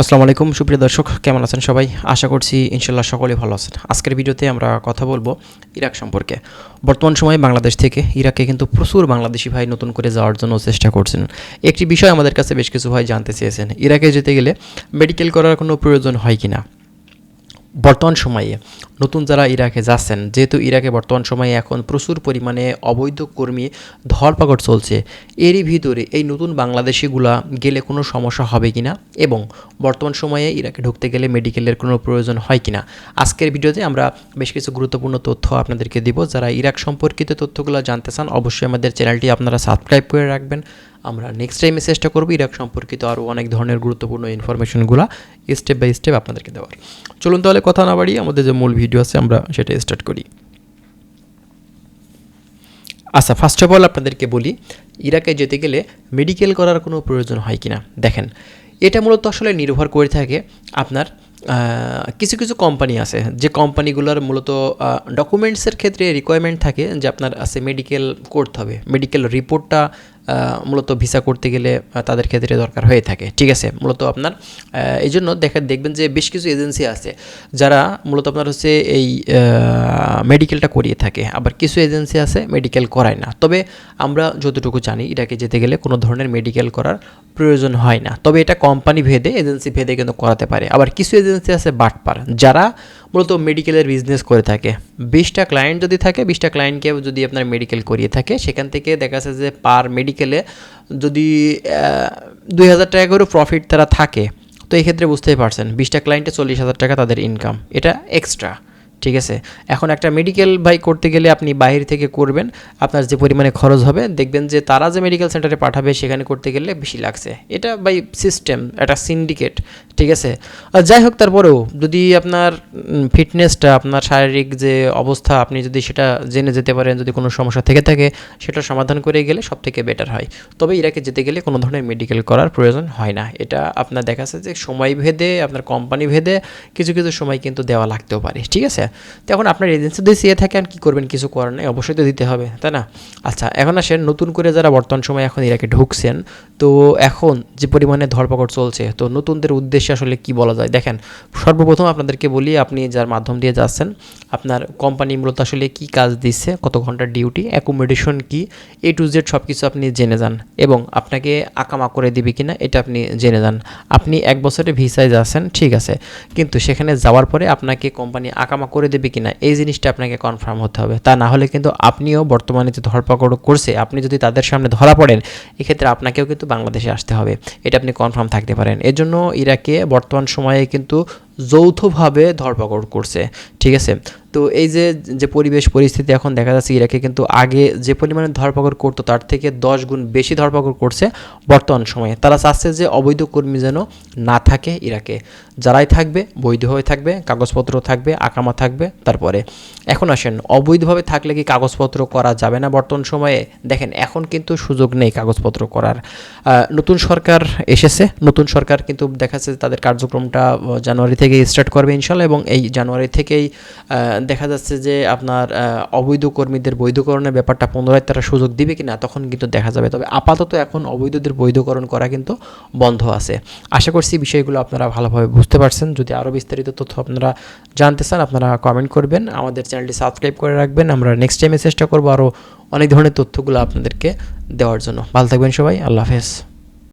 আসসালামু আলাইকুম, সুপ্রিয় দর্শক, কেমন আছেন সবাই? আশা করছি ইনশাল্লাহ সকলেই ভালো আছেন। আজকের ভিডিওতে আমরা কথা বলব ইরাক সম্পর্কে। বর্তমান সময়ে বাংলাদেশ থেকে ইরাকে কিন্তু প্রচুর বাংলাদেশি ভাই নতুন করে যাওয়ার জন্য চেষ্টা করছেন। একটি বিষয় আমাদের কাছে বেশ কিছু ভাই জানতে চেয়েছেন। ইরাকে যেতে গেলে মেডিকেল করার কোনো প্রয়োজন হয় কি না বর্তমান সময়ে নতুন যারা ইরাকে যাচ্ছেন, যেহেতু ইরাকে বর্তমান সময়ে এখন প্রচুর পরিমাণে অবৈধ কর্মী ধরপাকড় চলছে, এরই ভিতরে এই নতুন বাংলাদেশিগুলা গেলে কোনো সমস্যা হবে কি না এবং বর্তমান সময়ে ইরাকে ঢুকতে গেলে মেডিকেলের কোনো প্রয়োজন হয় কি না আজকের ভিডিওতে আমরা বেশ কিছু গুরুত্বপূর্ণ তথ্য আপনাদেরকে দিব। যারা ইরাক সম্পর্কিত তথ্যগুলো জানতে চান, অবশ্যই আমাদের চ্যানেলটি আপনারা সাবস্ক্রাইব করে রাখবেন। আমরা নেক্সট টাইমে চেষ্টা করব ইরাক সম্পর্কিত আরও অনেক ধরনের গুরুত্বপূর্ণ ইনফরমেশনগুলো স্টেপ বাই স্টেপ আপনাদেরকে দেওয়ার। চলুন তাহলে কথা না বাড়িয়ে আমাদের যে মূল ভিডিও আছে আমরা সেটা স্টার্ট করি। আচ্ছা ফার্স্ট অফ অল আপনাদেরকে বলি, ইরাকে যেতে গেলে মেডিকেল করার কোনো প্রয়োজন হয় কি না দেখেন, এটা মূলত আসলে নির্ভর করে থাকে আপনার কিছু কিছু কোম্পানি আছে, যে কোম্পানিগুলোর মূলত ডকুমেন্টসের ক্ষেত্রে রিকোয়ারমেন্ট থাকে যে আপনার আছে মেডিকেল করতে হবে। মেডিকেল রিপোর্টটা মূলত ভিসা করতে গেলে তাদের ক্ষেত্রে দরকার হয়ে থাকে। ঠিক আছে? মূলত আপনার এই জন্য দেখা, দেখবেন যে বেশ কিছু এজেন্সি আছে যারা মূলত আপনার হচ্ছে এই মেডিকেলটা করিয়ে থাকে। আবার কিছু এজেন্সি আছে মেডিকেল করায় না। তবে আমরা যতটুকু জানি, এটাকে যেতে গেলে কোনো ধরনের মেডিকেল করার প্রয়োজন হয় না। তবে এটা কোম্পানি ভেদে এজেন্সি ভেদে কিন্তু করাতে পারে। আবার কিছু এজেন্সি আছে বাটপার, যারা মূলত মেডিকেলের বিজনেস করে থাকে। বিশটা ক্লায়েন্ট যদি থাকে, বিশটা ক্লায়েন্টকে যদি আপনার মেডিকেল করিয়ে থাকে, সেখান থেকে দেখা যাচ্ছে যে পার মেডিকেলে যদি দুই হাজার টাকা করে প্রফিট তারা থাকে, তো এই ক্ষেত্রে বুঝতেই পারছেন, বিশটা ক্লায়েন্টে চল্লিশ হাজার টাকা তাদের ইনকাম এটা এক্সট্রা ঠিক আছে? এখন একটা মেডিকেল ভাই করতে গেলে আপনি বাহির থেকে করবেন, আপনার যে পরিমাণে খরচ হবে, দেখবেন যে তারা যে মেডিকেল সেন্টারে পাঠাবে, সেখানে করতে গেলে বেশি লাগছে। এটা বাই সিস্টেম একটা সিন্ডিকেট ঠিক আছে? আর যাই হোক, তারপরেও যদি আপনার ফিটনেসটা আপনার শারীরিক যে অবস্থা, আপনি যদি সেটা জেনে যেতে পারেন, যদি কোনো সমস্যা থেকে থাকে, সেটা সমাধান করে গেলে সব থেকে বেটার হয়। তবে ইরাকে যেতে গেলে কোনো ধরনের মেডিকেল করার প্রয়োজন হয় না। এটা আপনার দেখা যাচ্ছে যে সময় ভেদে, আপনার কোম্পানি ভেদে কিছু কিছু সময় কিন্তু দেওয়া লাগতেও পারে। ঠিক আছে? তো এখন আপনার এজেন্সি যদি চেয়ে থাকেন কী করবেন? কিছু করার নেই, অবশ্যই তো দিতে হবে, তাই না? আচ্ছা এখন আসেন, নতুন করে যারা বর্তমান সময় এখন ইরাকে ঢুকছেন, তো এখন যে পরিমাণে ধরপকড় চলছে, তো নতুনদের উদ্দেশ্যে আসলে কি বলা যায়? দেখেন, সর্বপ্রথম আপনাদেরকে বলি, আপনি যার মাধ্যম দিয়ে যাচ্ছেন, আপনার কোম্পানি মূলত আসলে কি কাজ দিচ্ছে, কত ঘণ্টার ডিউটি অ্যাকোমোডেশন কি এ টু জেড সব কিছু আপনি জেনে যান এবং আপনাকে আকামা করে দিবে কিনা, এটা আপনি জেনে যান। আপনি এক বছরে ভিসায় যাচ্ছেন, ঠিক আছে, কিন্তু সেখানে যাওয়ার পরে আপনাকে কোম্পানি আকামা করে দেবে কিনা, এই জিনিসটা আপনাকে কনফার্ম হতে হবে। তা না হলে কিন্তু আপনিও বর্তমানে যে ধরপাকড় করছে, আপনি যদি তাদের সামনে ধরা পড়েন, এক্ষেত্রে আপনাকেও কিন্তু বাংলাদেশে আসতে হবে। এটা আপনি কনফার্ম থাকতে পারেন। এর জন্য ইরাকে বর্তমান সময়ে কিন্তু যৌথভাবে ধরপাকড় করছে। ঠিক আছে? তো এই যে যে পরিবেশ পরিস্থিতি এখন দেখা যাচ্ছে ইরাকে কিন্তু আগে যে পরিমাণে ধরপাকড় করতো, তার থেকে দশ গুণ বেশি ধরপাকড় করছে বর্তমান সময়ে। তারা চাচ্ছে যে অবৈধ কর্মী যেন না থাকে ইরাকে। যারাই থাকবে, বৈধ হয়ে থাকবে, কাগজপত্র থাকবে, আকামা থাকবে, তারপরে। এখন আসেন, অবৈধভাবে থাকলে কি কাগজপত্র করা যাবে না বর্তমান সময়ে? দেখেন, এখন কিন্তু সুযোগ নেই কাগজপত্র করার। নতুন সরকার এসেছে, নতুন সরকার কিন্তু দেখা যাচ্ছে তাদের কার্যক্রমটা জানুয়ারি থেকে স্টার্ট করবে ইনশাল্লাহ এবং এই জানুয়ারি থেকেই দেখা যাচ্ছে যে আপনার অবৈধ কর্মীদের বৈধকরণের ব্যাপারটা পুনরায় তারা সুযোগ দিবে কিনা তখন কিন্তু দেখা যাবে। তবে আপাতত এখন অবৈধদের বৈধকরণ করা কিন্তু বন্ধ আছে। আশা করছি বিষয়গুলো আপনারা ভালোভাবে বুঝতে পারছেন। যদি আরও বিস্তারিত তথ্য আপনারা জানতে চান, আপনারা কমেন্ট করবেন। আমাদের চ্যানেলটি সাবস্ক্রাইব করে রাখবেন। আমরা নেক্সট টাইমে চেষ্টা করব আরও অনেক ধরনের তথ্যগুলো আপনাদেরকে দেওয়ার জন্য। ভালো থাকবেন সবাই। আল্লাহ হাফেজ।